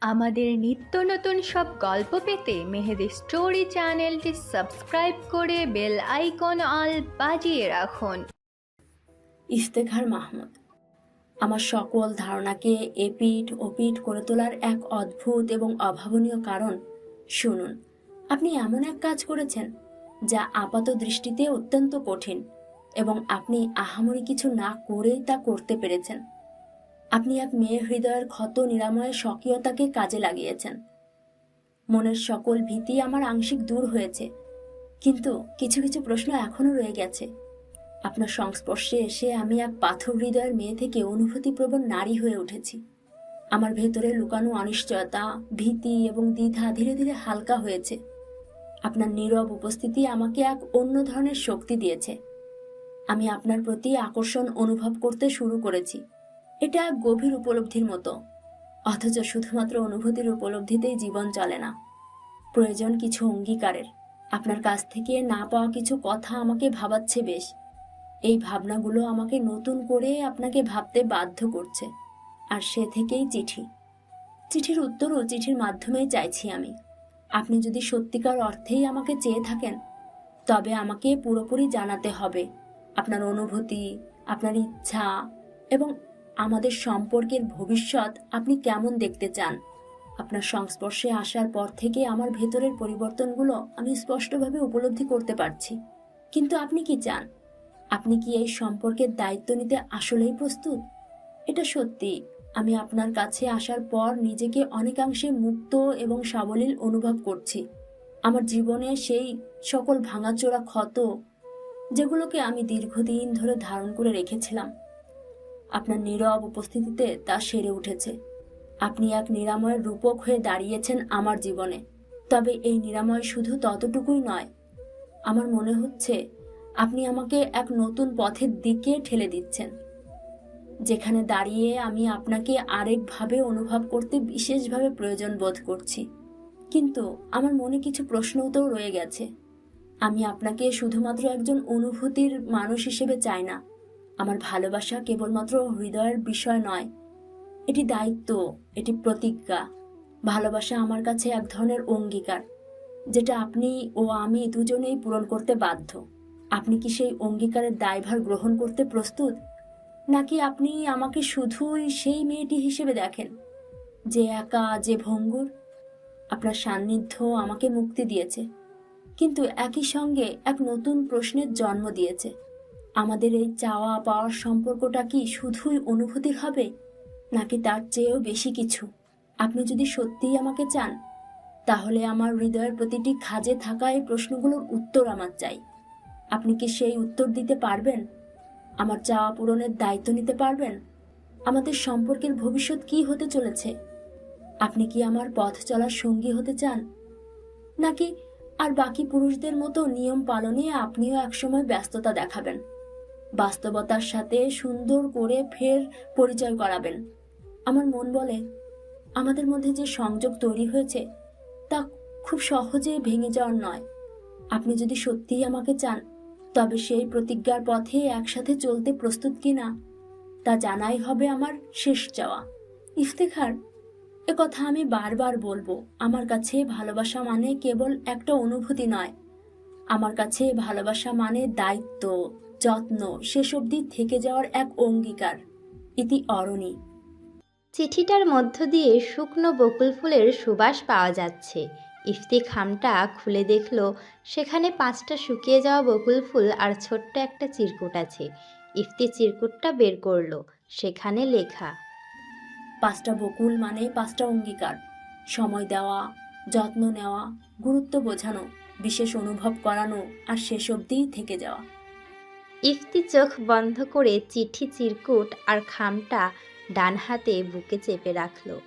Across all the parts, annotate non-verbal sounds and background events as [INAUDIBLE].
আমাদের নিত্য নতুন সব গল্প পেতে মেহেদি স্টোরি চ্যানেলটি সাবস্ক্রাইব করে বেল আইকন অল বাজিয়ে রাখুন। ইস্তেখার মাহমুদ, আমার সকল ধারণাকে এপিট ওপিট করে তোলার এক অদ্ভুত এবং অভাবনীয় কারণ শুনুন। আপনি এমন এক কাজ করেছেন যা আপাত দৃষ্টিতে অত্যন্ত কঠিন এবং আপনি আহামরি কিছু না করেই তা করতে পেরেছেন। আপনি এক মেয়ে হৃদয়ের ক্ষত, নিরাময়ের স্বকীয়তাকে কাজে লাগিয়েছেন। মনের সকল ভীতি আমার আংশিক দূর হয়েছে। কিন্তু কিছু কিছু প্রশ্ন এখনও রয়ে গেছে। আপনার সংস্পর্শে এসে আমি এক পাথর হৃদয়ের মেয়ে থেকে অনুভূতিপ্রবণ নারী হয়ে উঠেছি। আমার ভেতরে লুকানো অনিশ্চয়তা, ভীতি এবং দ্বিধা ধীরে ধীরে হালকা হয়েছে। আপনার নীরব উপস্থিতি আমাকে এক অন্য ধরনের শক্তি দিয়েছে। আমি আপনার প্রতি আকর্ষণ অনুভব করতে শুরু করেছি। এটা গভীর উপলব্ধির মতো। অথচ শুধুমাত্র অনুভূতির উপলব্ধিতেই জীবন চলে না। প্রয়োজন কিছু অঙ্গীকারের। আপনার কাছ থেকে না পাওয়া কিছু কথা আমাকে ভাবাচ্ছে বেশ। এই ভাবনাগুলো আমাকে নতুন করে আপনাকে ভাবতে বাধ্য করছে। আর সে থেকেই চিঠি। চিঠির উত্তরও চিঠির মাধ্যমেই চাইছি আমি। আপনি যদি সত্যিকার অর্থেই আমাকে চেয়ে থাকেন, তবে আমাকে পুরোপুরি জানাতে হবে। আপনার অনুভূতি, আপনার ইচ্ছা এবং আমাদের সম্পর্কের ভবিষ্যৎ আপনি কেমন দেখতে চান? আপনার সংস্পর্শে আসার পর থেকে আমার ভেতরের পরিবর্তনগুলো আমি স্পষ্টভাবে উপলব্ধি করতে পারছি। কিন্তু আপনি কি চান? আপনি কি এই সম্পর্কের দায়িত্ব নিতে আসলেই প্রস্তুত? এটা সত্যি, আমি আপনার কাছে আসার পর নিজেকে অনেকাংশে মুক্ত এবং সাবলীল অনুভব করছি। আমার জীবনে সেই সকল ভাঙাচোরা ক্ষত, যেগুলোকে আমি দীর্ঘদিন ধরে ধারণ করে রেখেছিলাম আপনার নীরব উপস্থিতিতে তা সেরে উঠেছে। আপনি এক নিরাময়ের রূপক হয়ে দাঁড়িয়েছেন আমার জীবনে। তবে এই নিরাময় শুধু ততটুকুই নয়, আমার মনে হচ্ছে আপনি আমাকে এক নতুন পথের দিকে ঠেলে দিচ্ছেন, যেখানে দাঁড়িয়ে আমি আপনাকে আরেকভাবে অনুভব করতে বিশেষভাবে প্রয়োজন বোধ করছি। কিন্তু আমার মনে কিছু প্রশ্নও তো রয়ে গেছে। আমি আপনাকে শুধুমাত্র একজন অনুভূতির মানুষ হিসেবে চাই না আমার ভালোবাসা কেবলমাত্র হৃদয়ের বিষয় নয়। এটি দায়িত্ব, এটি প্রতিজ্ঞা। ভালোবাসা আমার কাছে এক ধরনের অঙ্গীকার, যেটা আপনি ও আমি দুজনেই পূরণ করতে বাধ্য। আপনি কি সেই অঙ্গীকারের দায়ভার গ্রহণ করতে প্রস্তুত? নাকি আপনি আমাকে শুধুই সেই মেয়েটি হিসেবে দেখেন, যে একা, যে ভঙ্গুর? আপনার সান্নিধ্য আমাকে মুক্তি দিয়েছে, কিন্তু একই সঙ্গে এক নতুন প্রশ্নের জন্ম দিয়েছে। আমাদের এই চাওয়া পাওয়ার সম্পর্কটা কি শুধুই অনুভূতি হবে, নাকি তার চেয়েও বেশি কিছু? আপনি যদি সত্যিই আমাকে চান, তাহলে আমার হৃদয়ের প্রতিটি খাজে থাকা এই প্রশ্নগুলোর উত্তর আমার চাই। আপনি কি সেই উত্তর দিতে পারবেন? আমার চাওয়া পূরণের দায়িত্ব নিতে পারবেন? আমাদের সম্পর্কের ভবিষ্যৎ কি হতে চলেছে? আপনি কি আমার পথ চলার সঙ্গী হতে চান? নাকি আর বাকি পুরুষদের মতো নিয়ম পালনে আপনিও একসময় ব্যস্ততা দেখাবেন? বাস্তবতার সাথে সুন্দর করে ফের পরিচয় করাবেন। আমার মন বলে, আমাদের মধ্যে যে সংযোগ তৈরি হয়েছে, তা খুব সহজে ভেঙে যাওয়ার নয়। আপনি যদি সত্যিই আমাকে চান, তবে সেই প্রতিজ্ঞার পথে একসাথে চলতে প্রস্তুত কিনা, তা জানাই হবে আমার শেষ চাওয়া। ইফতেখার, এ কথা আমি বারবার বলব, আমার কাছে ভালোবাসা মানে কেবল একটা অনুভূতি নয়। আমার কাছে ভালোবাসা মানে দায়িত্ব। যত্ন শেষ অবধি থেকে যাওয়ার এক অঙ্গীকার। ইতি অরণি। চিঠিটার মধ্য দিয়ে শুকনো বকুল ফুলের সুবাস পাওয়া যাচ্ছে। ইফতি খামটা খুলে দেখল সেখানে পাঁচটা শুকিয়ে যাওয়া বকুল ফুল আর ছোট্ট একটা চিরকুট আছে। ইফতি চিরকুটটা বের করল সেখানে লেখা। পাঁচটা বকুল মানে পাঁচটা অঙ্গীকার। সময় দেওয়া যত্ন নেওয়া গুরুত্ব বোঝানো বিশেষ অনুভব করানো আর শেষ অবধি থেকে যাওয়া। ইফতি চোখ বন্ধ করে চিঠি চিরকুট আর খামটা ডান হাতে বুকে চেপে রাখল।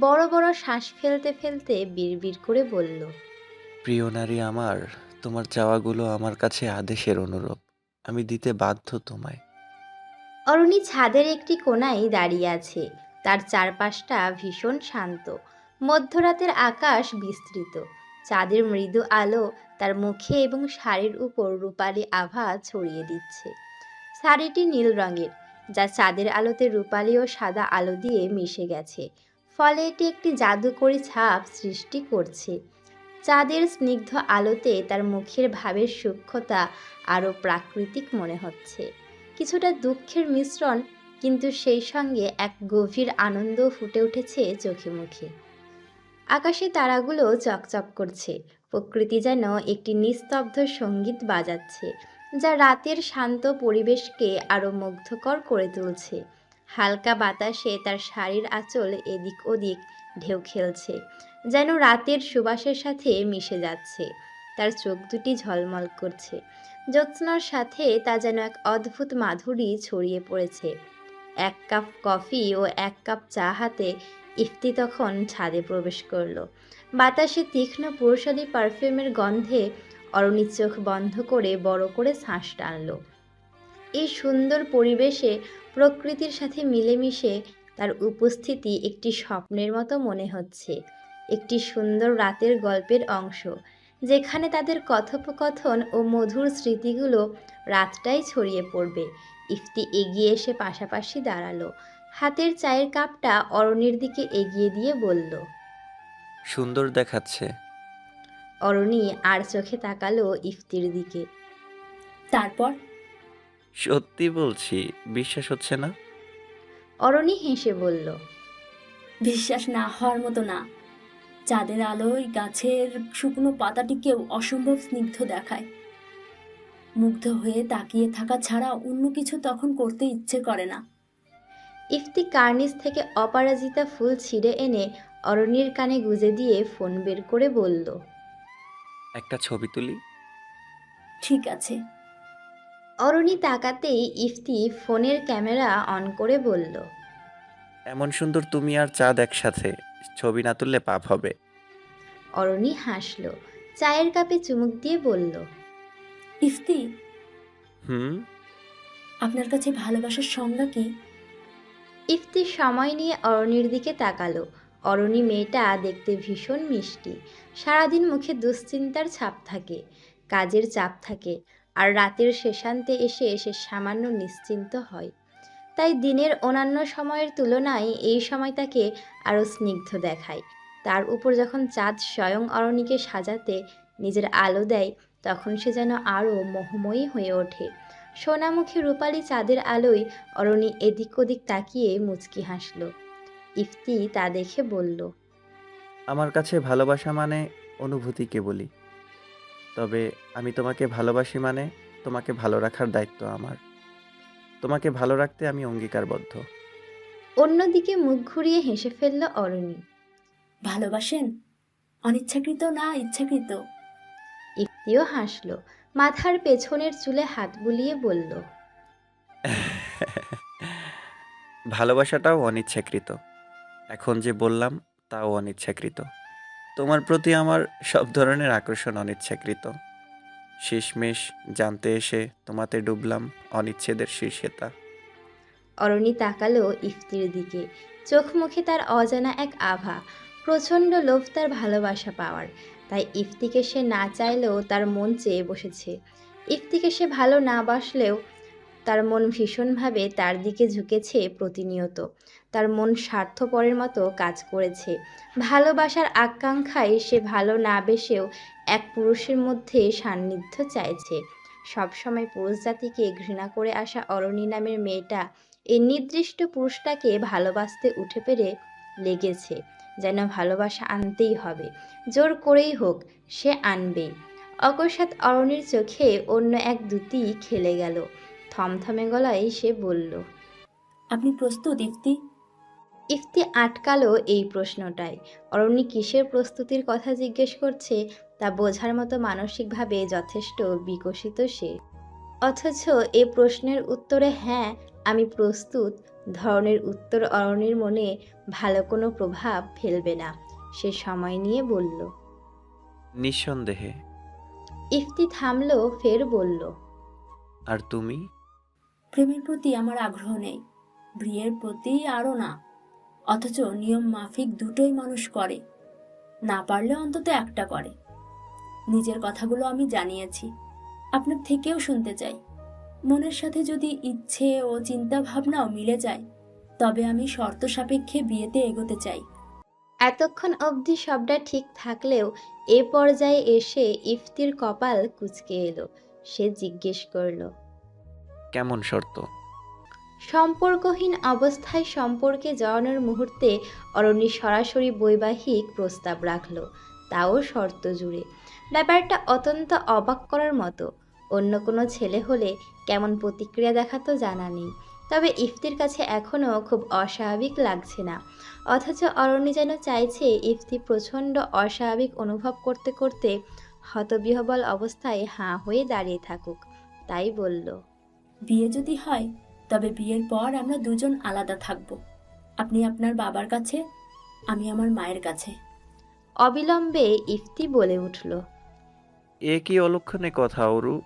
বড় বড় শ্বাস ফেলতে ফেলতে বিড়বিড় করে বলল প্রিয় নারী আমার তোমার চাওয়াগুলো আমার কাছে আদেশের অনুরূপ। আমি দিতে বাধ্য তোমায়। অরুণী ছাদের একটি কোণায় দাঁড়িয়ে আছে। তার চারপাশটা ভীষণ শান্ত। মধ্যরাতের আকাশ বিস্তৃত। চাঁদের মৃদু আলো তার মুখে এবং শাড়ির উপর রূপালি আভা ছড়িয়ে দিচ্ছে। শাড়িটি নীল রঙের, যা চাঁদের আলোতে রূপালি ও সাদা আলো দিয়ে মিশে গেছে। ফলে এটি একটি জাদুকরী ছাপ সৃষ্টি করছে। চাঁদের স্নিগ্ধ আলোতে তার মুখের ভাবের সূক্ষ্মতা আরও প্রাকৃতিক মনে হচ্ছে। কিছুটা দুঃখের মিশ্রণ, কিন্তু সেই সঙ্গে এক গভীর আনন্দ ফুটে উঠেছে চোখে মুখে। আকাশে তারাগুলো চকচক করছে প্রকৃতি যেন একটি নিস্তব্ধ সংগীত বাজাচ্ছে, যা রাতের শান্ত পরিবেশকে আরও মুগ্ধকর করে তুলছে। হালকা বাতাসে তার শাড়ির আঁচল এদিক ওদিক ঢেউ খেলছে, যেন রাতের সুবাসের সাথে মিশে যাচ্ছে। তার চোখ দুটি ঝলমল করছে, জ্যোৎস্নার সাথে তা যেন এক অদ্ভুত মাধুরী ছড়িয়ে পড়েছে। এক কাপ কফি ও এক কাপ চা হাতে ইফতি তখন ছাদে প্রবেশ করল। বাতাসে তীক্ষ্ণ পুরুষালী পারফিউমের গন্ধে অরণির চোখ বন্ধ করে বড় করে শ্বাস টানল। এই সুন্দর পরিবেশে প্রকৃতির সাথে মিলেমিশে তার উপস্থিতি একটি স্বপ্নের মতো মনে হচ্ছে। একটি সুন্দর রাতের গল্পের অংশ, যেখানে তাদের কথোপকথন ও মধুর স্মৃতিগুলো রাতটাই ছড়িয়ে পড়বে। ইফতি এগিয়ে এসে পাশাপাশি দাঁড়াল। হাতের চায়ের কাপটা অরণির দিকে এগিয়ে দিয়ে বলল সুন্দর দেখাচ্ছে। অরণি আর চোখে তাকালো ইফতির দিকে। তারপর? সত্যি বলছি বিশ্বাস হচ্ছে না? অরণি হেসে বলল বিশ্বাস না হওয়ার মতো না। চাঁদের আলোয় গাছের শুকনো পাতাটিকেও অসম্ভব স্নিগ্ধ দেখায়। মুগ্ধ হয়ে তাকিয়ে থাকা ছাড়া অন্য কিছু তখন করতে ইচ্ছে করে না। ইফতি কার্নিস থেকে অপরাজিতা ফুল ছিঁড়ে এনে অরণির কানে গুজে দিয়ে ফোন বের করে বলল একটা ছবি তুলি? ঠিক আছে। অরণি তাকাতেই ইফতি ফোনের ক্যামেরা অন করে বলল এমন সুন্দর তুমি আর চাঁদ একসাথে ছবি না তুললে পাপ হবে। অরণি হাসল চায়ের কাপে চুমুক দিয়ে বলল ইফতি হুম? আপনার কাছে ভালোবাসার সংজ্ঞা কি? ইফতি সময় নিয়ে অরণির দিকে তাকালো অরণি মেয়েটা দেখতে ভীষণ মিষ্টি। সারাদিন মুখে দুশ্চিন্তার ছাপ থাকে, কাজের চাপ থাকে, আর রাতের শেষান্তে এসে এসে সামান্য নিশ্চিন্ত হয়। তাই দিনের অন্যান্য সময়ের তুলনায় এই সময় তাকে আরও স্নিগ্ধ দেখায়। তার উপর যখন চাঁদ স্বয়ং অরণিকে সাজাতে নিজের আলো দেয়, তখন সে যেন আরও মোহময়ী হয়ে ওঠে। সোনামুখী রূপালী চাঁদের আলোয় অরণি এদিক ওদিক তাকিয়ে মুচকি হাসল। ইফতি তা দেখে বলল আমার কাছে ভালোবাসা মানে অনুভূতিকে বলি। তবে আমি তোমাকে ভালোবাসি মানে তোমাকে ভালো রাখার দায়িত্ব আমার। তোমাকে ভালো রাখতে আমি অঙ্গীকারবদ্ধ। অন্যদিকে মুখ ঘুরিয়ে হেসে ফেলল অরণি ভালোবাসেন? অনিচ্ছাকৃত না ইচ্ছাকৃত? ইফতিও হাসল মাথার পেছনের চুলে হাত বুলিয়ে বলল [LAUGHS] ভালোবাসাটাও অনিচ্ছাকৃত। এখন যে বললাম, তাও অনিচ্ছাকৃত। তোমার প্রতি আমার সব ধরনের আকর্ষণ অনিচ্ছাকৃত। শেষমেশ জানতে এসে তোমাতে ডুবলাম অনিচ্ছেদের শীর্ষেতা। অরণি তাকালো ইফতির দিকে। চোখ মুখে তার অজানা এক আভা, প্রচণ্ড লোভ তার ভালোবাসা পাওয়ার। তাই ইফতিকে সে না চাইলেও তার মন চেয়ে বসেছে। ইফতিকে সে ভালো না বাসলেও তার মন ভীষণভাবে তার দিকে ঝুঁকেছে প্রতিনিয়ত। তার মন স্বার্থপরের মতো কাজ করেছে। ভালোবাসার আকাঙ্ক্ষায় সে ভালো না বেসেও এক পুরুষের মধ্যে সান্নিধ্য চাইছে। সবসময় পুরুষ জাতিকে ঘৃণা করে আসা অরণি নামের মেয়েটা এই নির্দিষ্ট পুরুষটাকে ভালোবাসতে উঠে পেরে লেগেছে। যেন ভালোবাসা আনতেই হবে। জোর করেই হোক, সে আনবেই। অকস্মাৎ অরণির চোখে অন্য এক দুটি খেলে গেল। থমথমে গলায় সে বলল আপনি প্রস্তুত ইফতি? ইফতি আটকালো এই প্রশ্নটায়। অরণ্যি কিসের প্রস্তুতির কথা জিজ্ঞেস করছে তা বোঝার মতো মানসিকভাবে যথেষ্ট বিকশিত সে। অথচ এ প্রশ্নের উত্তরে হ্যাঁ আমি প্রস্তুত। ধরনের উত্তর অরণ্যের মনে ভালো কোনো প্রভাব ফেলবে না। সে সময় নিয়ে বলল নিঃসন্দেহে। ইফতি থামলো ফের বলল আর তুমি? প্রেমের প্রতি আমার আগ্রহ নেই, বিয়ের প্রতি আরও না। অথচ নিয়ম মাফিক দুটোই মানুষ করে, না পারলে অন্তত একটা করে। নিজের কথাগুলো আমি জানিয়েছি, আপনার থেকেও শুনতে চাই। মনের সাথে যদি ইচ্ছে ও চিন্তা ভাবনাও মিলে যায়, তবে আমি শর্ত সাপেক্ষে বিয়েতে এগোতে চাই। এতক্ষণ অবধি সবটা ঠিক থাকলেও এ পর্যায়ে এসে ইফতির কপাল কুচকে এলো। সে জিজ্ঞেস করল কেমন শর্ত? সম্পর্কহীন অবস্থায় সম্পর্কে জড়ানোর মুহূর্তে অরণ্যী সরাসরি বৈবাহিক প্রস্তাব রাখল। তাও শর্ত জুড়ে। ব্যাপারটা অত্যন্ত অবাক করার মতো। অন্য কোনো ছেলে হলে কেমন প্রতিক্রিয়া দেখাতো জানা নেই। তবে ইফতির কাছে এখনও খুব অস্বাভাবিক লাগছে না। অথচ অরণ্য যেন চাইছে ইফতি প্রচণ্ড অস্বাভাবিক অনুভব করতে করতে হতবিহবল অবস্থায় হাঁ হয়ে দাঁড়িয়ে থাকুক। তাই বলল। বিয়ে যদি হয় তবে বিয়ের পর আমরা দুজন আলাদা থাকব। আপনি আপনার বাবার কাছে আমি আমার মায়ের কাছে। অবিলম্বে ইফতি বলে উঠল। এ কি অলক্ষণে কথা অরু?